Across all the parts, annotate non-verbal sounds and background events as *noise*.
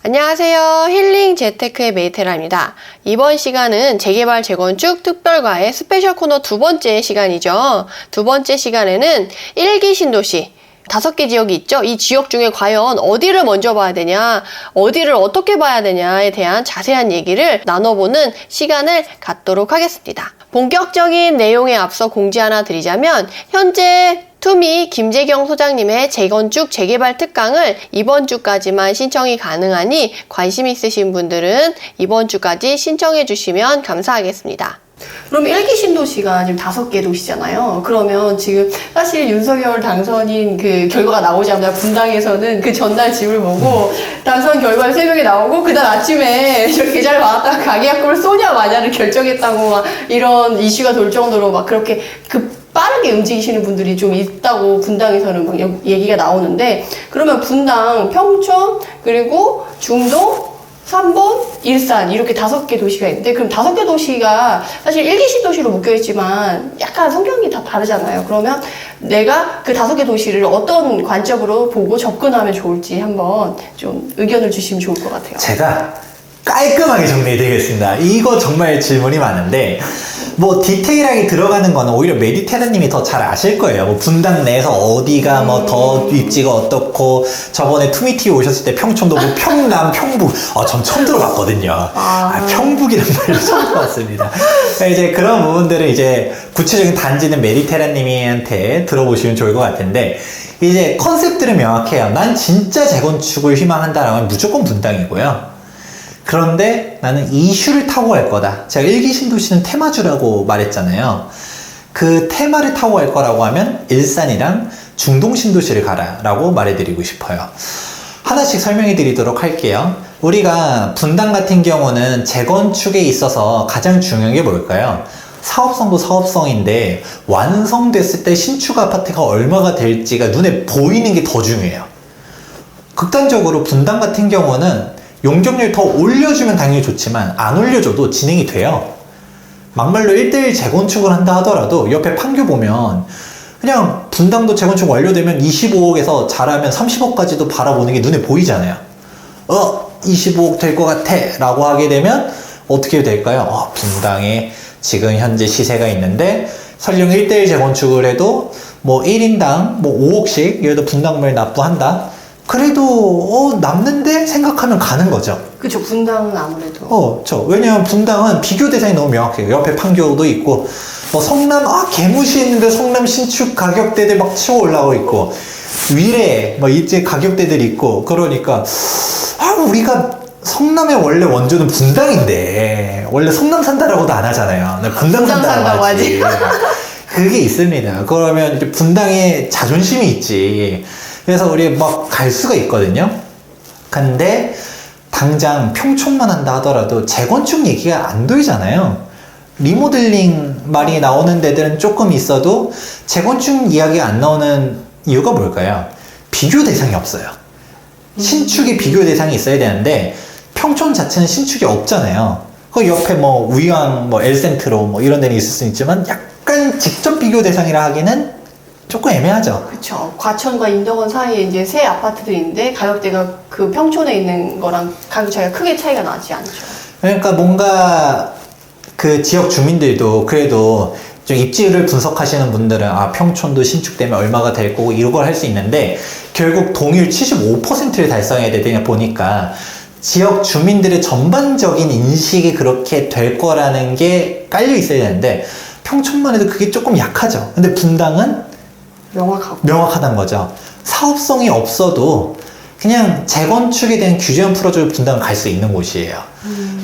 안녕하세요. 힐링 재테크의 메이테라입니다. 이번 시간은 재개발 재건축 특별과의 스페셜 코너 두 번째 시간이죠. 두 번째 시간에는 일기 신도시 다섯 개 지역이 있죠. 이 지역 중에 과연 어디를 먼저 봐야 되냐, 어디를 어떻게 봐야 되냐에 대한 자세한 얘기를 나눠보는 시간을 갖도록 하겠습니다. 본격적인 내용에 앞서 공지 하나 드리자면, 현재 투미 김재경 소장님의 재건축 재개발 특강을 이번 주까지만 신청이 가능하니 관심 있으신 분들은 이번 주까지 신청해 주시면 감사하겠습니다. 그럼 일기 신도시가 지금 다섯 개 도시잖아요. 그러면 지금 사실 윤석열 당선인 그 결과가 나오자마자 분당에서는 그 전날 집을 보고 당선 결과 새벽에 나오고 그날 아침에 *laughs* 저 계좌를 받았다가 가계약금을 쏘냐 마냐를 결정했다고 막 이런 이슈가 돌 정도로 막 그렇게 그 빠르게 움직이시는 분들이 좀 있다고 분당에서는 막 여- 얘기가 나오는데 그러면 분당, 평촌 그리고 중동 삼본, 일산 이렇게 다섯 개 도시가 있는데 그럼 다섯 개 도시가 사실 일기시 도시로 묶여 있지만 약간 성격이 다 다르잖아요. 그러면 내가 그 다섯 개 도시를 어떤 관점으로 보고 접근하면 좋을지 한번 좀 의견을 주시면 좋을 것 같아요. 제가 깔끔하게 정리해드리겠습니다. 이거 정말 질문이 많은데, 뭐 디테일하게 들어가는 거는 오히려 메디테라님이 더 잘 아실 거예요. 뭐 분당 내에서 어디가 뭐 더 입지가 어떻고, 저번에 투미티 오셨을 때 평촌도 뭐 *laughs* 평남, 평북, 아, 전 처음 들어봤거든요. 아, 평북이란 말을 처음 들어봤습니다. 이제 그런 부분들은 이제 구체적인 단지는 메디테라님한테 들어보시면 좋을 것 같은데, 이제 컨셉들은 명확해요. 난 진짜 재건축을 희망한다라면 무조건 분당이고요. 그런데 나는 이 슈를 타고 갈 거다. 제가 일기 신도시는 테마주라고 말했잖아요. 그 테마를 타고 갈 거라고 하면 일산이랑 중동 신도시를 가라 라고 말해드리고 싶어요. 하나씩 설명해 드리도록 할게요. 우리가 분당 같은 경우는 재건축에 있어서 가장 중요한 게 뭘까요? 사업성도 사업성인데 완성됐을 때 신축 아파트가 얼마가 될지가 눈에 보이는 게 더 중요해요. 극단적으로 분당 같은 경우는 용적률 더 올려주면 당연히 좋지만 안 올려줘도 진행이 돼요. 막말로 1대1 재건축을 한다 하더라도 옆에 판교 보면 그냥 분당도 재건축 완료되면 25억에서 잘하면 30억까지도 바라보는 게 눈에 보이잖아요. 어, 25억 될 것 같아. 라고 하게 되면 어떻게 될까요? 어, 분당에 지금 현재 시세가 있는데 설령 1대1 재건축을 해도 뭐 1인당 뭐 5억씩 예를 들어 분당물 납부한다. 그래도 어, 남는데 생각하면 가는 거죠. 그쵸, 분당은 아무래도. 어, 저 왜냐면 분당은 비교 대상이 너무 명확해요. 옆에 판교도 있고, 뭐 성남 아 개무시했는데 성남 신축 가격대들 막 치고 올라오고 있고, 위례 뭐 이제 가격대들 있고, 그러니까 아 우리가 성남의 원래 원조는 분당인데 원래 성남 산다라고도 안 하잖아요. 나 분당 분당 산다고 산다고 하지. 그게 있습니다. 그러면 이제 분당에 자존심이 있지. 그래서 우리 막 갈 수가 있거든요. 근데 당장 평촌만 한다 하더라도 재건축 얘기가 안 돌잖아요. 리모델링 말이 나오는 데들은 조금 있어도 재건축 이야기가 안 나오는 이유가 뭘까요? 비교 대상이 없어요. 신축의 비교 대상이 있어야 되는데 평촌 자체는 신축이 없잖아요. 그 옆에 뭐 위왕, 뭐 엘센트로 뭐 이런 데는 있을 수 있지만 약간 직접 비교 대상이라 하기는 조금 애매하죠. 그쵸. 과천과 인덕원 사이에 이제 새 아파트들인데 가격대가 그 평촌에 있는 거랑 가격 차이가 크게 차이가 나지 않죠. 그러니까 뭔가 그 지역 주민들도 그래도 좀 입지를 분석하시는 분들은 아 평촌도 신축되면 얼마가 될 거고 이걸 할 수 있는데 결국 동일 75%를 달성해야 되다 보니까 지역 주민들의 전반적인 인식이 그렇게 될 거라는 게 깔려 있어야 되는데 평촌만 해도 그게 조금 약하죠. 근데 분당은 명확하고. 명확하다는 거죠. 사업성이 없어도 그냥 재건축에 대한 규제만 풀어줘도 분당은 갈 수 있는 곳이에요.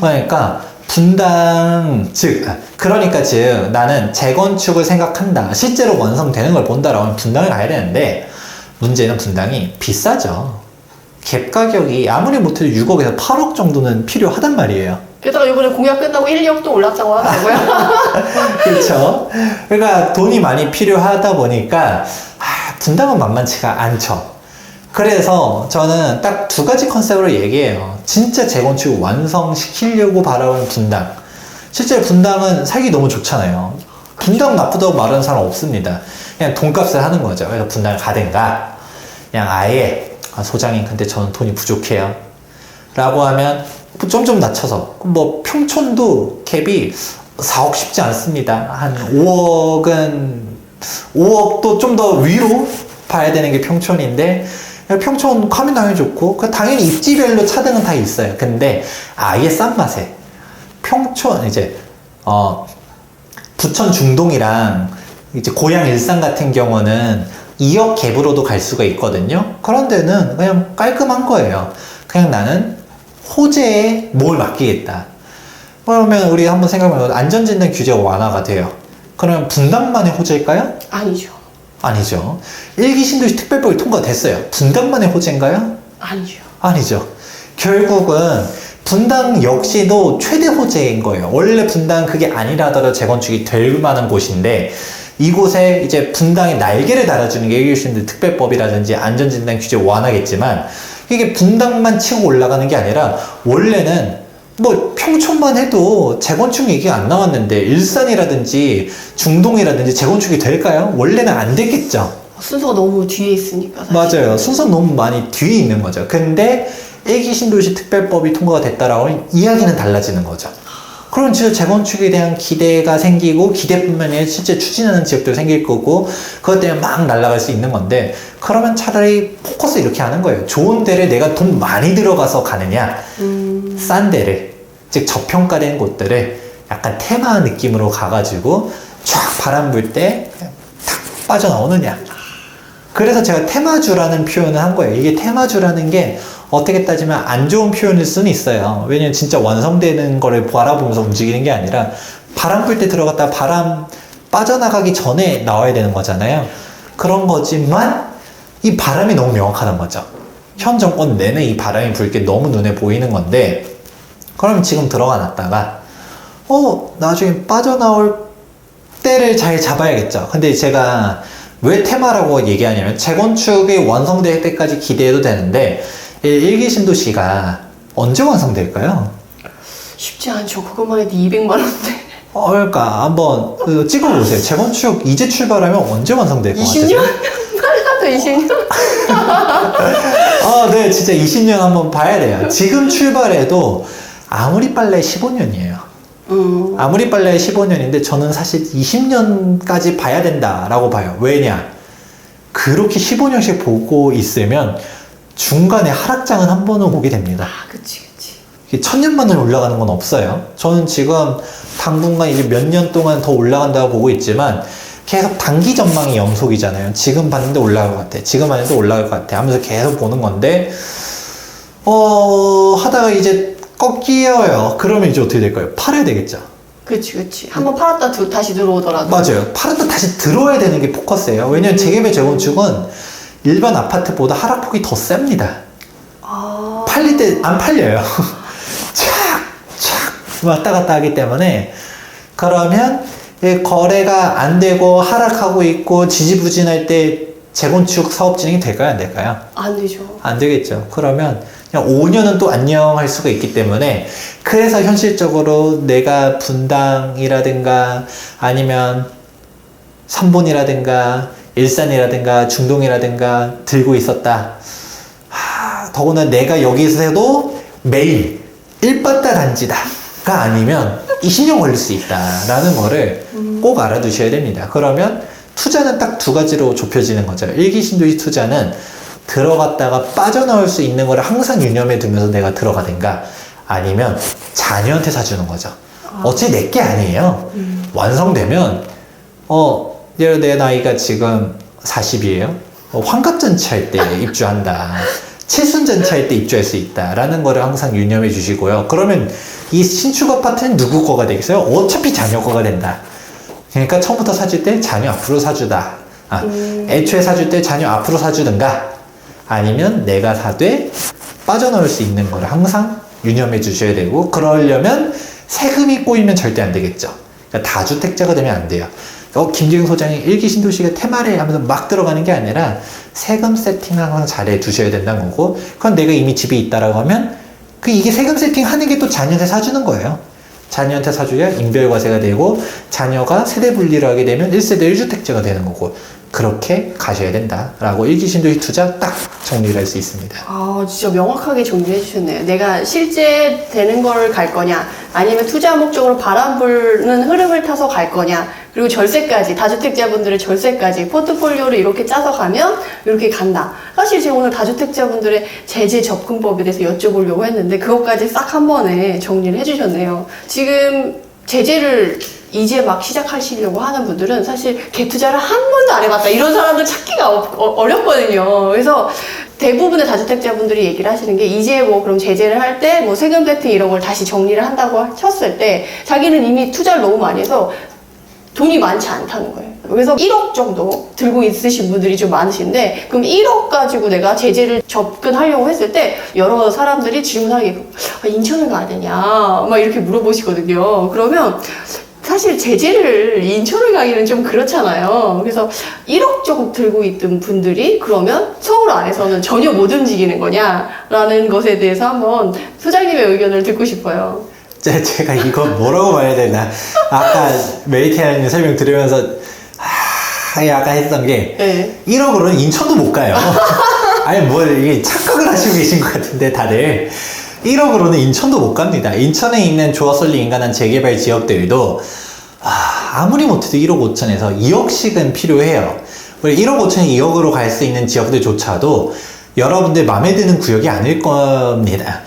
그러니까 분당 즉 아, 그러니까 즉 나는 재건축을 생각한다. 실제로 완성되는 걸 본다라고 하면 분당을 가야 되는데 문제는 분당이 비싸죠. 갭 가격이 아무리 못해도 6억에서 8억 정도는 필요하단 말이에요. 게다가 이번에 공약 끝나고 1, 2억도 올랐다고 하더라고요. *laughs* 그렇죠. 그러니까 돈이 많이 필요하다 보니까 아, 분당은 만만치가 않죠. 그래서 저는 딱 두 가지 컨셉으로 얘기해요. 진짜 재건축 완성시키려고 바라보는 분당. 실제 분당은 살기 너무 좋잖아요. 분당 나쁘다고 말하는 사람 없습니다. 그냥 돈값을 하는 거죠. 그래서 분당을 가든가, 그냥 아예, 아, 소장님, 근데 저는 돈이 부족해요. 라고 하면 좀좀 낮춰서 뭐 평촌도 갭이 4억 쉽지 않습니다. 한 5억은 5억도 좀 더 위로 봐야 되는 게 평촌인데 평촌 가면 당연히 좋고 그 당연히 입지별로 차등은 다 있어요. 근데 아예 싼 맛에 평촌 이제 어 부천 중동이랑 이제 고향 일산 같은 경우는 2억 갭으로도 갈 수가 있거든요. 그런 데는 그냥 깔끔한 거예요. 그냥 나는 호재에 뭘 맡기겠다. 그러면 우리 한번 생각해보면 안전진단 규제가 완화가 돼요. 그러면 분당만의 호재일까요? 아니죠. 아니죠. 일기 신도시 특별법이 통과됐어요. 분당만의 호재인가요? 아니죠. 아니죠. 결국은 분당 역시도 최대 호재인 거예요. 원래 분당 그게 아니라더라도 재건축이 될 만한 곳인데 이곳에 이제 분당에 날개를 달아주는 게 일교신들 특별법이라든지 안전진단 규제 완화겠지만 이게 분당만 치고 올라가는 게 아니라 원래는 뭐 평촌만 해도 재건축 얘기가 안 나왔는데 일산이라든지 중동이라든지 재건축이 될까요? 원래는 안 됐겠죠. 순서가 너무 뒤에 있으니까. 사실. 맞아요. 순서 너무 많이 뒤에 있는 거죠. 근데 일기 신도시 특별법이 통과가 됐다라고 하면 이야기는 달라지는 거죠. 그럼 진짜 재건축에 대한 기대가 생기고 기대뿐만 아니라 실제 추진하는 지역도 생길 거고 그것 때문에 막 날아갈 수 있는 건데 그러면 차라리 포커스 이렇게 하는 거예요. 좋은 데를 내가 돈 많이 들어가서 가느냐? 음, 싼 데를 즉 저평가된 곳들을 약간 테마 느낌으로 가가지고 쫙 바람 불 때 탁 빠져나오느냐 그래서 제가 테마주라는 표현을 한 거예요. 이게 테마주라는 게 어떻게 따지면 안 좋은 표현일 수는 있어요. 왜냐면 진짜 완성되는 거를 바라보면서 움직이는 게 아니라 바람 불 때 들어갔다 바람 빠져나가기 전에 나와야 되는 거잖아요. 그런 거지만 이 바람이 너무 명확하단 거죠. 현 정권 내내 이 바람이 불 게 너무 눈에 보이는 건데 그럼 지금 들어가 놨다가 어 나중에 빠져나올 때를 잘 잡아야겠죠. 근데 제가 왜 테마라고 얘기하냐면 재건축이 완성될 때까지 기대해도 되는데 이 일기 신도시가 언제 완성될까요? 쉽지 않죠. 그것만 해도 200만 원대. 어, 그러니까 한번 그 찍어보세요. 재건축 이제 출발하면 언제 완성될 것 20년? 같아요? 빨라도 20년? 아, 네, 진짜 20년 한번 봐야 돼요. 지금 출발해도 아무리 빨래 15년이에요. 음, 아무리 빨라야 15년인데 저는 사실 20년까지 봐야 된다라고 봐요. 왜냐? 그렇게 15년씩 보고 있으면 중간에 하락장은 한 번은 오게 됩니다. 아, 그치, 그치. 이게 천년 만에 올라가는 건 없어요. 저는 지금 당분간 이제 몇 년 동안 더 올라간다고 보고 있지만 계속 단기 전망이 영속이잖아요. 지금 봤는데 올라갈 것 같아. 지금 봤는데 올라갈 것 같아. 하면서 계속 보는 건데, 어, 하다가 이제 꺾여요. 그러면 이제 어떻게 될까요? 팔아야 되겠죠. 그치, 그치. 한번 팔았다 두, 다시 들어오더라도. 맞아요. 팔았다 다시 들어와야 되는 게 포커스예요. 왜냐면 재개발 재건축은 일반 아파트보다 하락폭이 더 셉니다. 아, 팔릴 때 안 팔려요. *laughs* 착, 착 왔다 갔다 하기 때문에 그러면 이 거래가 안 되고 하락하고 있고 지지부진할 때 재건축 사업 진행이 될까요? 안 될까요? 안 되죠. 안 되겠죠. 그러면 그냥 5년은 또 안녕할 수가 있기 때문에 그래서 현실적으로 내가 분당이라든가 아니면 삼본이라든가 일산이라든가 중동이라든가 들고 있었다. 하, 더구나 내가 여기서도 매일 1바타 단지다가 아니면 20년 걸릴 수 있다라는 거를 꼭 알아두셔야 됩니다. 그러면 투자는 딱 두 가지로 좁혀지는 거죠. 일기 신도시 투자는 들어갔다가 빠져나올 수 있는 거를 항상 유념해 두면서 내가 들어가든가 아니면 자녀한테 사주는 거죠. 어차피 내게 아니에요. 완성되면 어, 예를 내 나이가 지금 40이에요. 어, 환갑잔치 할 때 *laughs* 입주한다. 칠순잔치 할 때 입주할 수 있다라는 거를 항상 유념해 주시고요. 그러면 이 신축 아파트는 누구 거가 되겠어요? 어차피 자녀 거가 된다. 그러니까 처음부터 사줄 때 자녀 앞으로 사주다. 아, 애초에 사줄 때 자녀 앞으로 사주든가 아니면 내가 사되 빠져나올 수 있는 거를 항상 유념해 주셔야 되고 그러려면 세금이 꼬이면 절대 안 되겠죠. 그러니까 다주택자가 되면 안 돼요. 어, 김재경 소장이 일기 신도시가 테마래 하면서 막 들어가는 게 아니라 세금 세팅을 항상 잘해 두셔야 된다는 거고 그건 내가 이미 집에 있다라고 하면 그 이게 세금 세팅 하는 게 또 자녀한테 사주는 거예요. 자녀한테 사줘야 인별과세가 되고 자녀가 세대 분리를 하게 되면 1세대 1주택자가 되는 거고 그렇게 가셔야 된다라고 일기신도시 투자 딱 정리를 할 수 있습니다. 아, 진짜 명확하게 정리해 주셨네요. 내가 실제 되는 걸 갈 거냐, 아니면 투자 목적으로 바람 부는 흐름을 타서 갈 거냐, 그리고 절세까지, 다주택자분들의 절세까지 포트폴리오를 이렇게 짜서 가면 이렇게 간다. 사실 제가 오늘 다주택자분들의 제재 접근법에 대해서 여쭤보려고 했는데 그것까지 싹 한 번에 정리를 해 주셨네요. 지금 제재를 이제 막 시작하시려고 하는 분들은 사실 갭 투자를 한 번도 안 해봤다 이런 사람들 찾기가 어, 렵거든요 그래서 대부분의 다주택자분들이 얘기를 하시는 게 이제 뭐 그럼 제재를 할 때 뭐 세금 세팅 이런 걸 다시 정리를 한다고 쳤을 때 자기는 이미 투자를 너무 많이 해서 돈이 많지 않다는 거예요. 그래서 1억 정도 들고 있으신 분들이 좀 많으신데, 그럼 1억 가지고 내가 제재를 접근하려고 했을 때, 여러 사람들이 질문하게, 아, 인천을 가야 되냐, 막 이렇게 물어보시거든요. 그러면, 사실 제재를 인천을 가기는 좀 그렇잖아요. 그래서 1억 정도 들고 있던 분들이 그러면 서울 안에서는 전혀 못 움직이는 거냐라는 것에 대해서 한번 소장님의 의견을 듣고 싶어요. 제- 제가 이거 뭐라고 말해야 되나 아까 메리테라님 설명 들으면서 아 약간 했던 게 네. 1억으로는 인천도 못 가요. *laughs* 아니 뭘 이게 착각을 하시고 계신 것 같은데 다들 1억으로는 인천도 못 갑니다. 인천에 있는 조합설리 인간한 재개발 지역들도 아, 아무리 못해도 1억 5천에서 2억씩은 필요해요. 우리 1억 5천에 2억으로 갈 수 있는 지역들조차도 여러분들 마음에 드는 구역이 아닐 겁니다.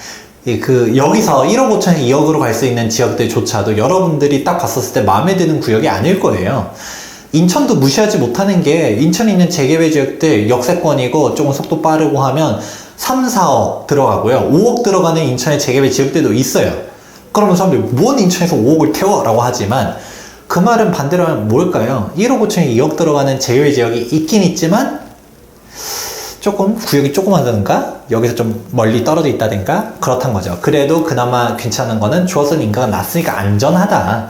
이그 여기서 1억 5천에 2억으로 갈 수 있는 지역들조차도 여러분들이 딱 봤었을 때 마음에 드는 구역이 아닐 거예요. 인천도 무시하지 못하는 게 인천에 있는 재개발 지역들 역세권이고 조금 속도 빠르고 하면 3, 4억 들어가고요. 5억 들어가는 인천의 재개발 지역들도 있어요. 그러면 사람들이 뭔 인천에서 5억을 태워? 라고 하지만 그 말은 반대로 하면 뭘까요? 1억 5천에 2억 들어가는 재개발 지역이 있긴 있지만 조금 구역이 조그마하던가 여기서 좀 멀리 떨어져 있다든가 그렇단 거죠. 그래도 그나마 괜찮은 거는 주어선 인가가 낮으니까 안전하다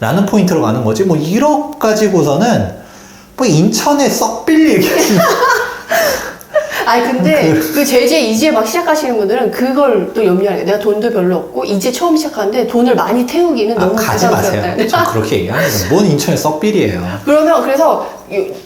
라는 포인트로 가는 거지 뭐 1억 가지고서는 뭐 인천에 썩빌 얘기하시는 *laughs* 아니 근데 그 제재 이제 막 시작하시는 분들은 그걸 또게 내가 돈도 별로 없고 이제 처음 시작하는데 돈을 많이 태우기는 아, 너무 가지 마세요. 부담스럽다. 전 그렇게 얘기합니다. 뭔 인천에 썩빌이에요. 그러면 그래서 이-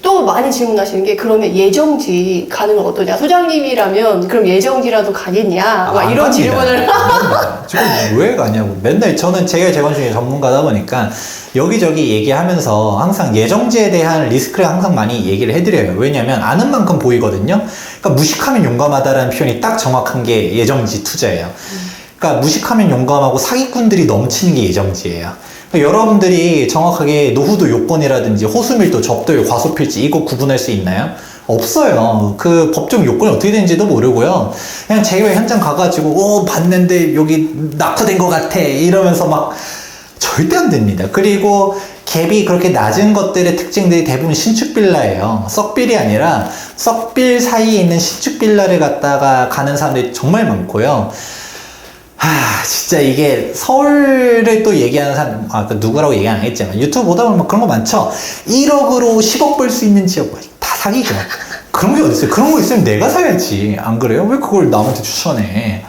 또 많이 질문하시는 게 그러면 예정지 가는 건 어떠냐? 소장님이라면 그럼 예정지라도 가겠냐? 막안 이런 갑니다. 질문을. *laughs* 지금 왜 가냐고. 맨날 저는 재결 재건축의 전문가다 보니까 여기저기 얘기하면서 항상 예정지에 대한 리스크를 항상 많이 얘기를 해드려요. 왜냐면 아는 만큼 보이거든요. 그러니까 무식하면 용감하다라는 표현이 딱 정확한 게 예정지 투자예요. 그러니까 무식하면 용감하고 사기꾼들이 넘치는 게 예정지예요. 그러니까 여러분들이 정확하게 노후도 요건이라든지 호수밀도, 접도율, 과소필지 이거 구분할 수 있나요? 없어요. 그 법정 요건이 어떻게 되는지도 모르고요. 그냥 재개발 현장 가가지고 오 봤는데 여기 낙후된 것 같아 이러면서 막 절대 안 됩니다. 그리고 갭이 그렇게 낮은 것들의 특징들이 대부분 신축 빌라예요. 썩빌이 아니라 썩빌 사이에 있는 신축 빌라를 갖다가 가는 사람들이 정말 많고요. 하, 진짜 이게 서울을 또 얘기하는 사람, 아, 그 누구라고 얘기 안 하겠지만 유튜브 보다 보면 그런 거 많죠? 1억으로 10억 벌 수 있는 지역, 다 사기죠. 그런 게 어딨어요? 그런 거 있으면 내가 사야지. 안 그래요? 왜 그걸 남한테 추천해?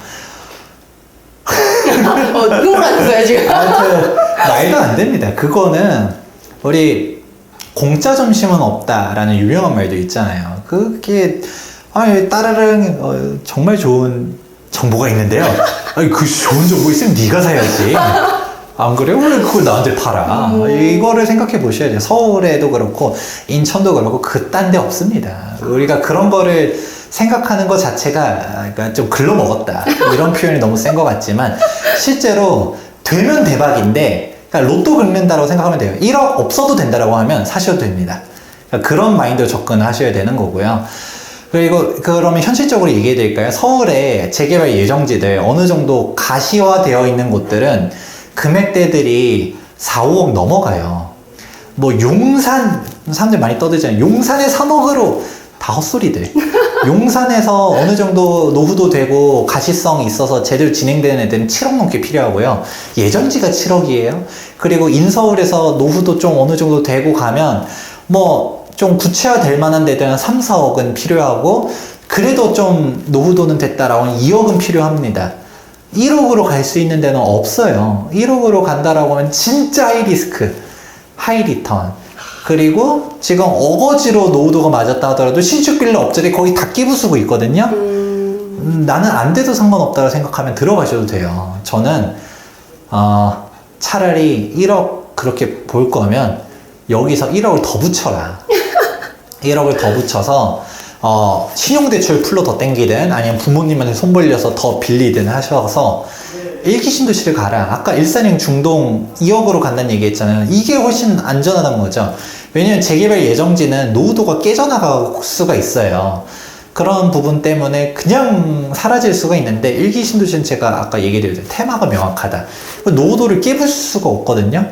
어, 흥분하셨어요 지금. *laughs* 아무튼 말도 안 됩니다. 그거는 우리 공짜 점심은 없다라는 유명한 말도 있잖아요. 그게 아니 따르릉 어, 정말 좋은 정보가 있는데요. 아니 그 좋은 정보 있으면 네가 사야지. 안 그래요? 왜 그걸 나한테 팔아? 이거를 생각해 보셔야 돼요. 서울에도 그렇고 인천도 그렇고 그딴 데 없습니다. 우리가 그런 거를 생각하는 것 자체가 그러니까 좀 글러먹었다. 이런 표현이 너무 센 것 같지만 실제로 되면 대박인데 그러니까 로또 긁는다고 생각하면 돼요. 1억 없어도 된다라고 하면 사셔도 됩니다. 그러니까 그런 마인드로 접근하셔야 되는 거고요. 그리고 그러면 현실적으로 얘기해 드릴까요? 서울에 재개발 예정지들 어느 정도 가시화되어 있는 곳들은 금액대들이 4, 5억 넘어가요. 뭐 용산 사람들 많이 떠들잖아요. 용산에 3억으로 다 헛소리들. *laughs* 용산에서 어느 정도 노후도 되고 가시성이 있어서 제대로 진행되는 애들은 7억 넘게 필요하고요. 예전지가 7억이에요. 그리고 인서울에서 노후도 좀 어느 정도 되고 가면 뭐 좀 구체화될 만한 데들은 3, 4억은 필요하고 그래도 좀 노후도는 됐다라고 하면 2억은 필요합니다. 1억으로 갈 수 있는 데는 없어요. 1억으로 간다라고 하면 진짜 하이 리스크, 하이 리턴. 그리고 지금 어거지로 노후도가 맞았다 하더라도 신축 빌라 업자들이 거의 다 끼부수고 있거든요. 음, 나는 안 돼도 상관없다고 생각하면 들어가셔도 돼요. 저는 어, 차라리 1억 그렇게 볼 거면 여기서 1억을 더 붙여라. 1억을 더 붙여서 어, 신용대출 풀로 더 땡기든 아니면 부모님한테 손 벌려서 더 빌리든 하셔서 일기 신도시를 가라. 아까 일산형 중동 2억으로 간다는 얘기 했잖아요. 이게 훨씬 안전하다는 거죠. 왜냐면 재개발 예정지는 노후도가 깨져나갈 수가 있어요. 그런 부분 때문에 그냥 사라질 수가 있는데 일기 신도시는 제가 아까 얘기드렸죠. 테마가 명확하다. 노후도를 깨부술 수가 없거든요.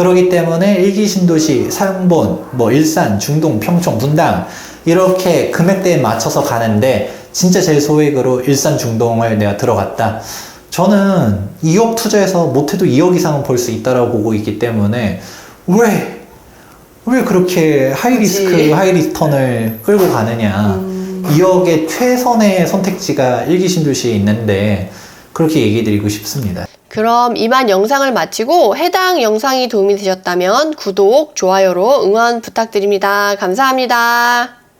그렇기 때문에 일기 신도시, 상본, 뭐 일산, 중동, 평촌, 분당 이렇게 금액대에 맞춰서 가는데 진짜 제일 소액으로 일산 중동을 내가 들어갔다. 저는 2억 투자해서 못해도 2억 이상은 벌 수 있다라고 보고 있기 때문에 왜, 왜 그렇게 하이 리스크. 하이 리턴을 끌고 가느냐. 2억의 최선의 선택지가 일기 신도시에 있는데 그렇게 얘기 드리고 싶습니다. 그럼 이만 영상을 마치고 해당 영상이 도움이 되셨다면 구독, 좋아요로 응원 부탁드립니다. 감사합니다.